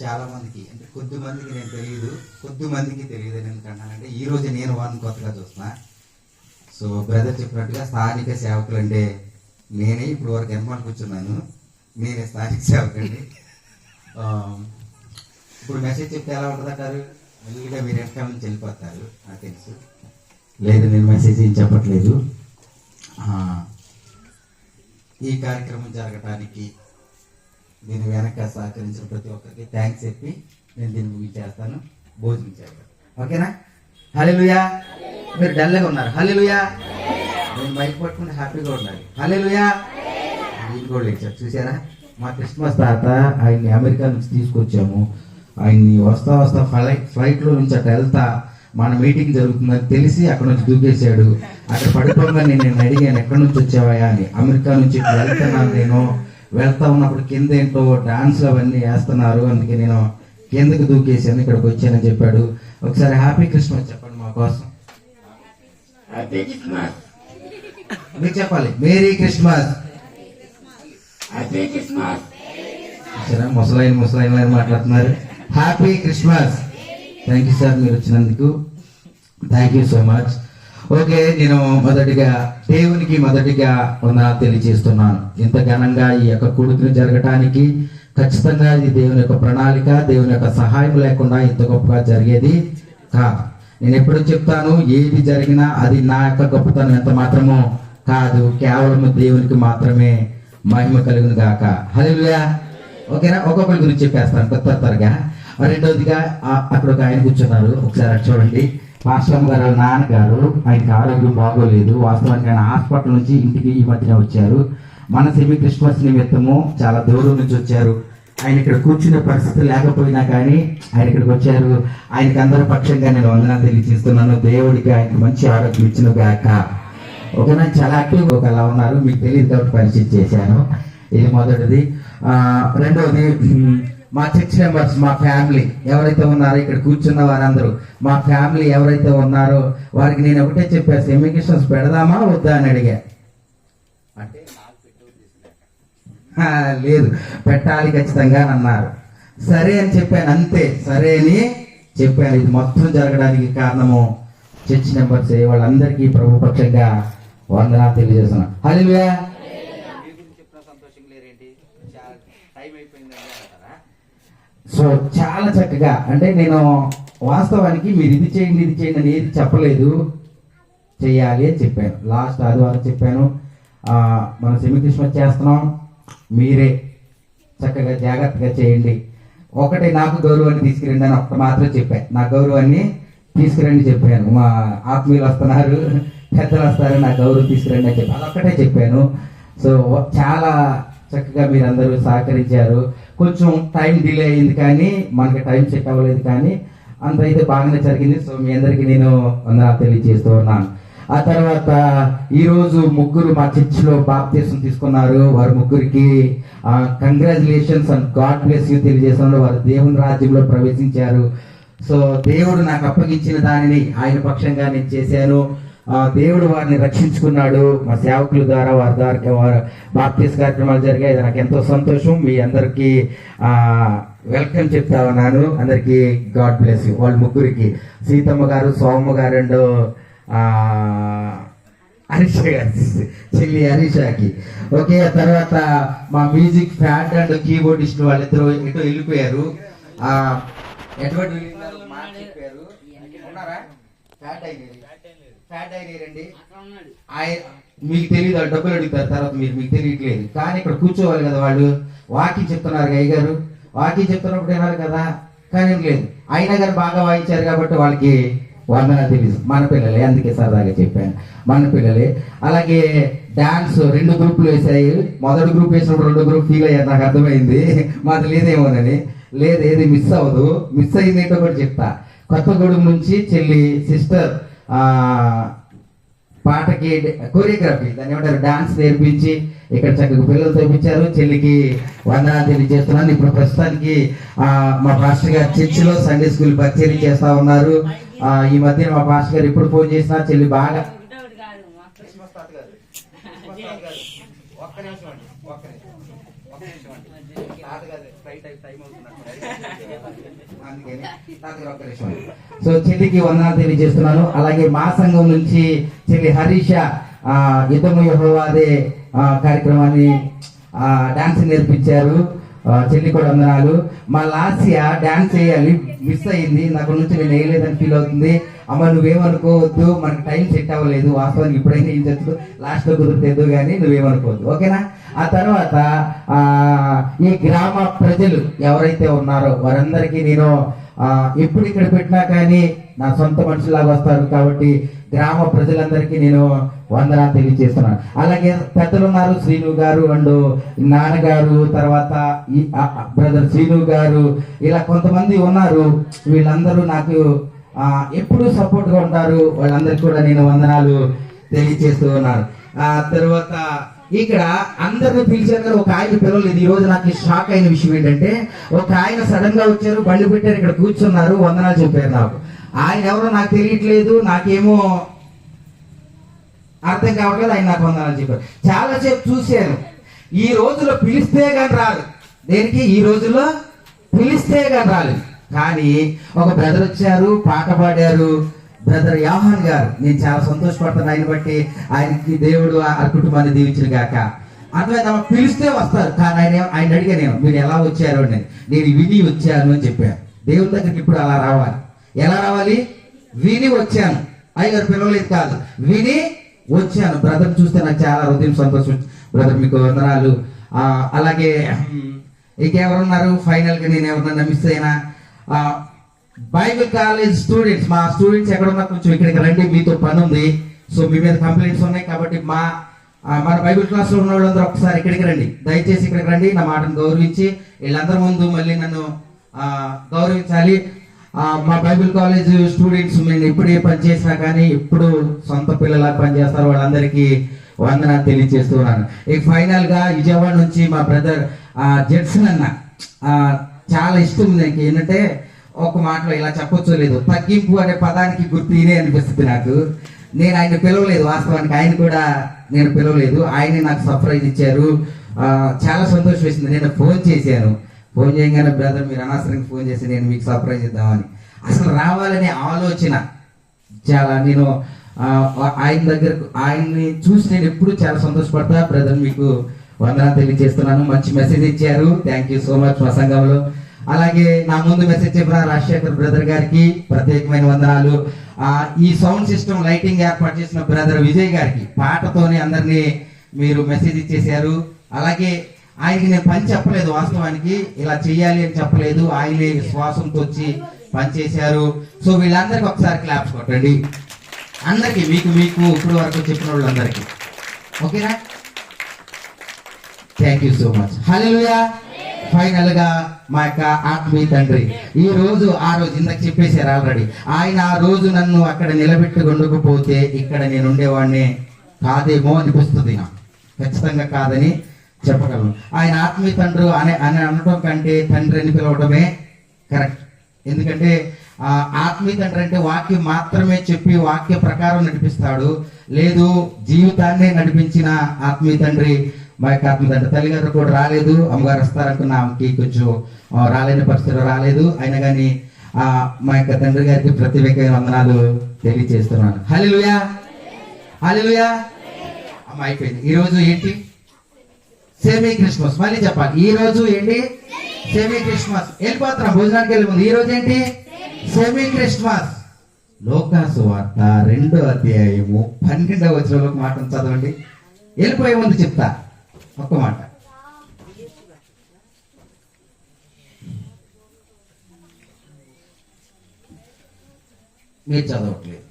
చాలా మందికి అంటే కొద్ది మందికి నేను తెలియదు కొద్ది మందికి తెలియదు అని ఎందుకంటానంటే ఈ రోజు నేను వారిని కొత్తగా చూస్తున్నా. సో బ్రదర్ చెప్పినట్టుగా స్థానిక సేవకులు అంటే నేనే ఇప్పుడు వరకు ఎనమాలు కూర్చున్నాను నేనే స్థానిక సేవకండి ఆ, ఇప్పుడు మెసేజ్ చెప్తే ఎలా ఉంటుంది అంటారు? మెల్లిగా మీరు వెనకాల నుంచి వెళ్ళిపోతారు నాకు తెలుసు. లేదు నేను మెసేజ్ ఏం చెప్పట్లేదు. ఈ కార్యక్రమం జరగటానికి దీని వెనక సహకరించిన ప్రతి ఒక్కరికి థ్యాంక్స్ చెప్పి నేను దీన్ని ముగించేస్తాను. భోజనం చేస్తాను ఓకేనా? హలోలుయా మీరు డల్గా ఉన్నారు. హలోలుయా నేను మైక్ పట్టుకుని హ్యాపీగా ఉండాలి. హలోలుయా వీళ్ళు కూడా లేచారు. చూసారా మా క్రిస్మస్ తాత ఆయన్ని అమెరికా నుంచి తీసుకొచ్చాము. ఆయన్ని వస్తా వస్తా ఫ్లైట్ ఫ్లైట్లో నుంచి అట్లా వెళ్తా మన మీటింగ్ జరుగుతుందని తెలిసి అక్కడ నుంచి దూకేశాడు. అక్కడ పడిపోగానే నేను అడిగాను ఎక్కడి నుంచి వచ్చావా అని. అమెరికా నుంచి వెళ్తున్నాను నేను. వెళ్తా ఉన్నప్పుడు కింద ఏంటో డాన్స్లు అవన్నీ వేస్తున్నారు. అందుకే నేను కిందకి దూకేసాను ఇక్కడికి వచ్చానని చెప్పాడు. ఒకసారి హ్యాపీ క్రిస్మస్ చెప్పండి మా కోసం. హ్యాపీ క్రిస్మస్ చెప్పాలి. మేరీ క్రిస్మస్ హ్యాపీ క్రిస్మస్ సరే ముసలైన ముసలైన మాట్లాడుతున్నారు. Happy Christmas thank you sir మీరు వచ్చినందుకు. Thank you so much okay నేను మొదటిగా దేవునికి మొదటిగా ఉన్న తెలియజేస్తున్నాను. ఇంత ఘనంగా ఈ యొక్క కొడుకుని జరగటానికి ఖచ్చితంగా ఇది దేవుని యొక్క ప్రణాళిక దేవుని యొక్క సహాయం లేకుండా ఇంత గొప్పగా జరిగేది కాదు. నేను ఎప్పుడు చెప్తాను ఏది జరిగినా అది నా యొక్క గొప్పతనం ఎంత మాత్రమో కాదు కేవలం దేవునికి మాత్రమే మహిమ కలుగును గాక. హల్లెలూయా. ఓకేనా? ఒక్కొక్కరి గురించి చెప్పేస్తాను కొత్త త్వరగా. రెండవదిగా అక్కడ ఒక ఆయన కూర్చున్నారు. ఒకసారి చూడండి. పాస్టమ్ గారు నాన్నగారు ఆయనకి ఆరోగ్యం బాగోలేదు. వాస్తవానికి ఆయన హాస్పిటల్ నుంచి ఇంటికి ఈ మధ్యన వచ్చారు. మన సెమీ క్రిస్మస్ నిమిత్తము చాలా దూరం నుంచి వచ్చారు. ఆయన ఇక్కడ కూర్చునే పరిస్థితి లేకపోయినా కానీ ఆయన ఇక్కడికి వచ్చారు. ఆయనకి అందరి పక్షంగా నేను వందన తెలియజేస్తున్నాను. దేవుడికి ఆయనకి మంచి ఆరోగ్యం ఇచ్చిన గాక. ఓకేనా చాలా యాక్టివ్ ఒకలా ఉన్నారు. మీకు తెలియదు కాబట్టి పరిచయం చేశాను. ఇది మొదటిది. రెండవది మా చర్చ్ మెంబర్స్ మా ఫ్యామిలీ ఎవరైతే ఉన్నారో ఇక్కడ కూర్చున్న వారందరూ మా ఫ్యామిలీ ఎవరైతే ఉన్నారో వారికి నేను ఒకటే చెప్పాను సెమికేషన్స్ పెడదామా వద్దా? అని అడిగా. అంటే లేదు పెట్టాలి ఖచ్చితంగా అని అన్నారు. సరే అని చెప్పాను అంతే. సరే అని చెప్పాను. ఇది మొత్తం జరగడానికి కారణము చర్చ్ నెంబర్స్ వాళ్ళందరికీ ప్రభుపక్షంగా వందనాలు తెలియజేస్తున్నాను హలో సో చాలా చక్కగా అంటే నేను వాస్తవానికి మీరు ఇది చేయండి ఇది చేయండి అని ఏది చెప్పలేదు. చేయాలి అని చెప్పాను. లాస్ట్ ఆదివారం చెప్పాను. మన మనం చేస్తున్నాం మీరే చక్కగా జాగ్రత్తగా చేయండి. ఒకటి నాకు గౌరవాన్ని తీసుకురండి అని ఒక్కటి మాత్రం చెప్పాను నా గౌరవాన్ని తీసుకురండి చెప్పాను. మా ఆత్మీయులు వస్తున్నారు పెద్దలు వస్తారు నా గౌరవం తీసుకురండి అని చెప్పాను అదొక్కటే చెప్పాను. సో చాలా చక్కగా మీరందరూ సహకరించారు. కొంచెం టైం డిలే అయింది కానీ మనకి టైం సెట్ అవ్వలేదు కానీ అంత అయితే బాగానే జరిగింది. సో మీ అందరికీ నేను వందనాలు తెలియజేస్తూ ఉన్నాను. ఆ తర్వాత ఈరోజు ముగ్గురు మా చర్చిలో బాప్తీసం తీసుకున్నారు. వారి ముగ్గురికి congratulations and God bless you తెలియజేస్తున్నారు. వారు దేవుని రాజ్యంలో ప్రవేశించారు. సో దేవుడు నాకు అప్పగించిన దానిని ఆయన పక్షంగా నేను చేశాను. ఆ, దేవుడు వారిని రక్షించుకున్నాడు. మా సేవకుల ద్వారా వారి ద్వారా వారి బాప్తీస్ కార్యక్రమాలు జరిగాయి. ఇది నాకు ఎంతో సంతోషం. మీ అందరికీ వెల్కమ్ చెప్తా ఉన్నాను. అందరికీ గాడ్ బ్లెస్ యూ. వాళ్ళ ముగ్గురికి. సీతమ్మ గారు సోమమ్మ గారు అండ్ ఆ, హరీష గారి. చెల్లి హరీషాకి. ఓకే ఆ తర్వాత మా మ్యూజిక్ ఫ్యాట్ అండ్ కీబోర్డిస్ట్ వాళ్ళిద్దరూ ఎటో వెళ్ళిపోయారు? ఎటువంటి ఉన్నారా? ఫ్యాట్ అయినారు ఫ్యాట్ అయినారండి ఆయ- మీకు తెలియదు వాళ్ళు డబ్బులు అడుగుతారు తర్వాత మీరు మీకు తెలియట్లేదు. కానీ ఇక్కడ కూర్చోవాలి కదా వాళ్ళు. వాకి చెప్తున్నారు అయ్య గారు వాకి చెప్తున్నప్పుడు వినాలి కదా. కానీ ఏం లేదు. అయినా కానీ బాగా వాయించారు కాబట్టి వాళ్ళకి వందన తెలుసు మన పిల్లలే అందుకే సరదాగా చెప్పాను. మన పిల్లలే. అలాగే డాన్స్ రెండు గ్రూపులు వేసాయి మొదటి గ్రూప్ వేసినప్పుడు రెండు గ్రూప్ ఫీల్ అయ్యారు. నాకు అర్థమైంది. మాది లేదేమోనని. లేదు ఏది మిస్ అవ్వదు. మిస్ అయింది ఏంటో కూడా చెప్తా. కొత్తగూడెం నుంచి చెల్లి సిస్టర్ పాటకి కోరియోగ్రఫీ దాన్ని ఏమంటారు డాన్స్ నేర్పించి ఇక్కడ చక్కగా పిల్లలు తెప్పించారు చెల్లికి వందనాలు తెలియజేస్తున్నాను. ఇప్పుడు ప్రస్తుతానికి మా పాస్టర్ గారు చర్చిలో సండే స్కూల్ పరిచయం చేస్తూ ఉన్నారు. ఈ మధ్య మా పాస్టర్ గారు ఎప్పుడు ఫోన్ చేసినా చెల్లి బాగా ఒక్క నిమిషం అండి ఒక్క నిమిషం ఒక్క నిమిషం అండి తాతగారు అందుకని తాతగారు ఒక్క నిమిషం. సో చెల్లికి వందనాలు తెలియజేస్తున్నాను. అలాగే మా సంఘం నుంచి చెల్లి హరీష యుద్ధము యహోవాదే కార్యక్రమాన్ని డాన్స్ నేర్పించారు. చెల్లి కూడా వందనాలు. మా లాస్య డాన్స్ చేయాలి మిస్ అయింది నాకు నుంచి నేను వేయలేదని ఫీల్ అవుతుంది. అమ్మ నువ్వేమనుకోవద్దు. మనకి టైం సెట్ అవ్వలేదు. వాస్తవానికి ఇప్పుడైనా ఏం చెప్తూ లాస్ట్లో లో కానీ నువ్వేమనుకోవద్దు. ఓకేనా? ఆ తర్వాత ఈ గ్రామ ప్రజలు ఎవరైతే ఉన్నారో వారందరికీ నేను ఎప్పుడు ఇక్కడ పెట్టినా కానీ నా సొంత మనుషులాగా వస్తారు కాబట్టి గ్రామ ప్రజలందరికీ నేను వందనాలు తెలియజేస్తున్నాను. అలాగే పెద్దలు ఉన్నారు శ్రీను గారు అండ్ నాన్నగారు తర్వాత ఈ బ్రదర్ శ్రీను గారు ఇలా కొంతమంది ఉన్నారు. వీళ్ళందరూ నాకు ఎప్పుడు సపోర్ట్గా ఉంటారు. వాళ్ళందరికీ కూడా నేను వందనాలు తెలియజేస్తూ ఉన్నాను. ఆ తర్వాత ఇక్కడ అందరిని పిలిచారు కానీ ఒక ఆయన పిలవలేదు. ఈ రోజు నాకు షాక్ అయిన విషయం ఏంటంటే ఒక ఆయన సడన్గా వచ్చారు బండి పెట్టారు ఇక్కడ కూర్చున్నారు వందనాలు చెప్పారు నాకు. ఆయన ఎవరో నాకు తెలియట్లేదు నాకేమో అర్థం కావట్లేదు ఆయన నాకు వందనాలు చెప్పారు. చాలా సేపు చూశాను. ఈ రోజులో పిలిస్తే కానీ రాదు. దేనికి? ఈ రోజుల్లో పిలిస్తే కానీ రాలేదు. కానీ ఒక బ్రదర్ వచ్చారు పాట పాడారు బ్రదర్ యాహాన్ గారు నేను చాలా సంతోషపడతాను. ఆయన బట్టి ఆయనకి దేవుడు ఆ కుటుంబాన్ని దీవించిన గాక. అర్థమైందా పిలిస్తే వస్తారు కానీ ఆయన ఆయన అడిగా మీరు ఎలా వచ్చారు? అని. నేను విని వచ్చాను అని చెప్పాను దేవుని దగ్గరికి ఇప్పుడు అలా రావాలి. ఎలా రావాలి? విని వచ్చాను. అయ్యగారు పిలవలేదు కాదు. విని వచ్చాను. బ్రదర్ చూస్తే నాకు చాలా హృదయం సంతోషం. బ్రదర్ మీకు వందనాలు. అలాగే ఇంకెవరున్నారు? ఫైనల్గా నేను ఎవరన్నా మిస్ అయినా? ఆ, బైబిల్ కాలేజ్ స్టూడెంట్స్ మా స్టూడెంట్స్ ఎక్కడ ఉన్నా కొంచెం ఇక్కడికి రండి మీతో పని ఉంది సో మీ మీద కంప్లైంట్స్ ఉన్నాయి కాబట్టి మా మన బైబిల్ క్లాస్లో ఉన్న వాళ్ళందరూ ఒకసారి ఇక్కడికి రండి. దయచేసి ఇక్కడికి రండి నా మాటను గౌరవించి వీళ్ళందరి ముందు మళ్ళీ నన్ను గౌరవించాలి. మా బైబిల్ కాలేజ్ స్టూడెంట్స్ నేను ఇప్పుడే పనిచేసినా పని చేసినా కానీ ఎప్పుడు సొంత పిల్లలా పనిచేస్తారు. వాళ్ళందరికీ వందనాలు తెలియజేస్తున్నాను ఇక ఫైనల్గా విజయవాడ నుంచి మా బ్రదర్ జెడ్సన్ అన్న చాలా ఇష్టం నాకు. ఏంటంటే ఒక మాటలో ఇలా చెప్పొచ్చు లేదు. తగ్గింపు అనే పదానికి గుర్తు ఇదే అనిపిస్తుంది నాకు. నేను ఆయన పిలవలేదు వాస్తవానికి ఆయన కూడా నేను పిలవలేదు. ఆయనే నాకు సర్ప్రైజ్ ఇచ్చారు. చాలా సంతోషం వేసింది. నేను ఫోన్ చేశాను. ఫోన్ చేయగానే బ్రదర్ మీరు అనవసరంగా ఫోన్ చేసి నేను మీకు సర్ప్రైజ్ ఇద్దామని. అసలు రావాలనే ఆలోచన చాలా నేను ఆయన దగ్గర ఆయన్ని చూసి నేను ఎప్పుడు చాలా సంతోషపడతా. బ్రదర్ మీకు వందనాలు తెలియజేస్తున్నాను. మంచి మెసేజ్ ఇచ్చారు. థ్యాంక్ యూ సో మచ్ మా సంఘంలో. అలాగే నా ముందు మెసేజ్ చెప్పిన రాజశేఖర్ బ్రదర్ గారికి ప్రత్యేకమైన వందనాలు. ఆ, ఈ సౌండ్ సిస్టమ్ లైటింగ్ ఏర్పాటు చేసిన బ్రదర్ విజయ్ గారికి పాటతోని అందరినీ మీరు మెసేజ్ ఇచ్చేశారు. అలాగే ఆయనకి నేను పని చెప్పలేదు వాస్తవానికి ఇలా చేయాలి అని చెప్పలేదు ఆయనే విశ్వాసంతో వచ్చి పని చేశారు. సో వీళ్ళందరికీ ఒకసారి క్లాప్స్ కొట్టండి. అందరికి మీకు మీకు ఇప్పుడు వరకు చెప్పిన వాళ్ళందరికీ. ఓకేనా? Thank you so much hello ఫైనల్గా మా యొక్క ఆత్మీయ తండ్రి. ఈ రోజు ఆ రోజు ఇందాక చెప్పేశారు ఆల్రెడీ ఆయన ఆ రోజు నన్ను అక్కడ నిలబెట్టుకుండకపోతే ఇక్కడ నేను ఉండేవాడిని కాదేమో అనిపిస్తుంది నాకు. ఖచ్చితంగా కాదని చెప్పగలను. ఆయన ఆత్మీయ తండ్రి అనే అని అనడం కంటే తండ్రి అని పిలవడమే కరెక్ట్ ఎందుకంటే ఆ ఆత్మీయ తండ్రి అంటే వాక్యం మాత్రమే చెప్పి వాక్య ప్రకారం నడిపిస్తాడు. లేదు జీవితాన్నే నడిపించిన ఆత్మీయ తండ్రి మా యొక్క ఆత్మీయ తండ్రి తల్లిగారు కూడా రాలేదు అమ్మగారు వస్తారనుకున్న ఆమెకి కొంచెం రాలేని పరిస్థితిలో రాలేదు. అయినా కానీ ఆ మా యొక్క తండ్రి గారికి ప్రత్యేకమైన వందనాలు తెలియజేస్తున్నాను. హలిలుయా హలిలుయా అమ్మ అయిపోయింది. ఈ రోజు ఏంటి? సేమీ క్రిస్మస్ మళ్ళీ చెప్పాలి. ఈ రోజు ఏంటి? సెమీ క్రిస్మస్ వెళ్ళిపోతున్నాం. భోజనానికి వెళ్ళి ముందు. ఈ రోజు ఏంటి? సెమీ క్రిస్మస్ లోకాసు వార్త రెండో అధ్యాయము పన్నెండవ వచ్చిన మాట చదవండి. వెళ్ళిపోయే ముందు చెప్తా. ఒక్క మాట మీరు చదవట్లేదు.